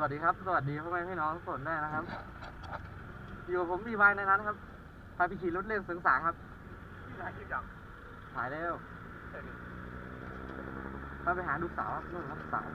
สวัสดีครับ สวัสดีพ่อแม่พี่น้องทุกคนด้วยนะครับ อยู่กับผมมีวายในนั้นครับ พาไปขี่รถเล่นเสริงสางครับที่ไหนที่ยังถ่ายแล้วเห็นพาไปหาลูกสาวครับนู่นครับสาว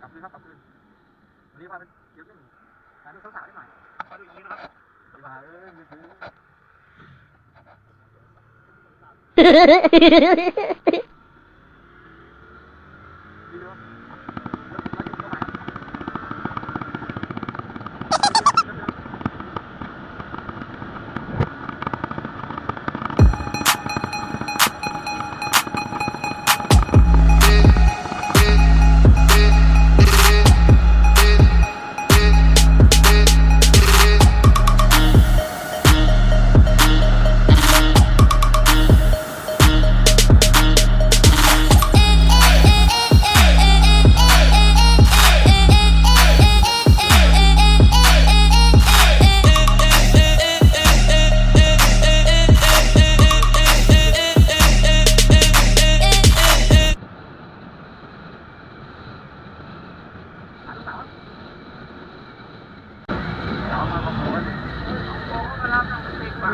กลับคืนครับกลับคืนวันนี้พาไปเดี๋ยวเล่นหาลูกสาวได้หน่อย มาดู อย่างนี้นะครับไปมาเอ้ยไม่ซื้อ รับน้องเด็กมา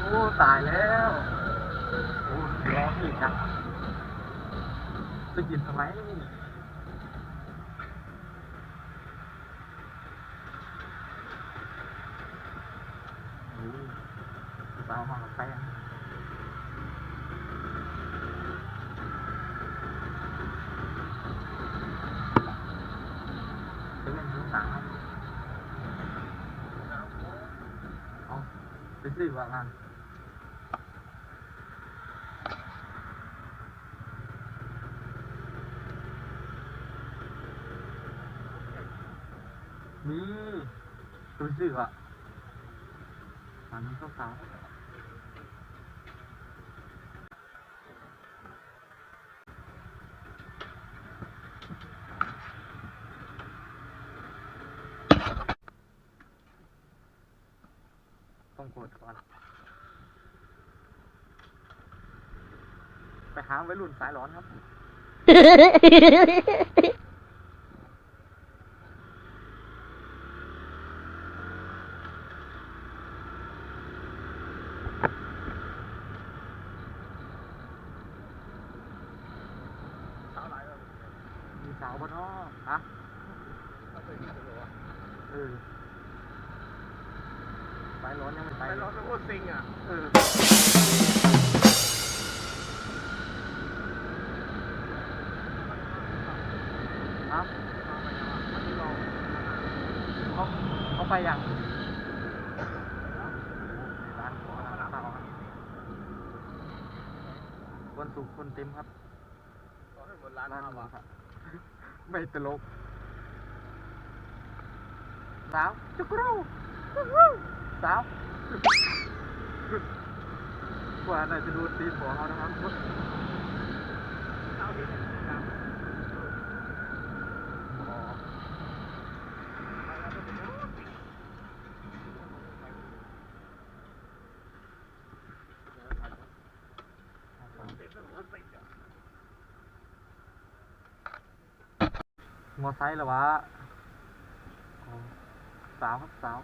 โอ้ตายแล้วโอ้ร้องอีกนะจะกินทำไมโอ้สาวมากับแฟนเป็นเรื่งของสาวเอา ไปซื้อว่างานมีรู้สึกอะอันนี้ก็สาว ต้องกดก่อน ไปหาไว้รุ่นสายร้อนครับ สาวหลายแล้วมีสาวบนนอกฮะเออ สายร้อนยังไม่ไปไปร้องเป็นโคตรซิงอะเออครับวันนี้เราเขาเขาไปยังร้านขอร้านข้าวครับวันศุกร์คนเต็มครับเราให้หมดร้านร้านมาหมูว่ะกระทะไม่ตลกสาวจุกรู สาวกว่าน่าจะดูตีนหัวเขานะครับเอาที่นี่ครับอ๋อมอไซค์เหรอวะสาวครับสาว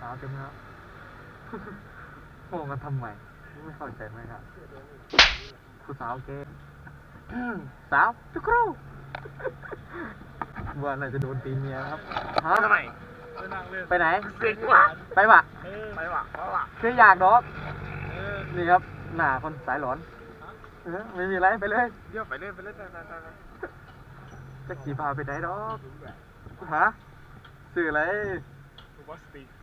สาวเต็มแล้วโง่กันทำไมไม่เข้าใจไหมครับคุณสาวเกย์สาวจุกรูว่าน่าจะโดนตีเมียครับฮะทำไมไปนั่งเล่นไปไหนซิงว่ะไปวะไปว่ะเพราะว่ะคืออยากดอกเออนี่ครับ หน้าคนสายหลอนเเออไม่มีไรไปเลยเดี๋ยวไปเล่นไปเล่นไปไปไปไปจะขี่พาไปไหนดอกฮะสื่ออะไรกูบอสติก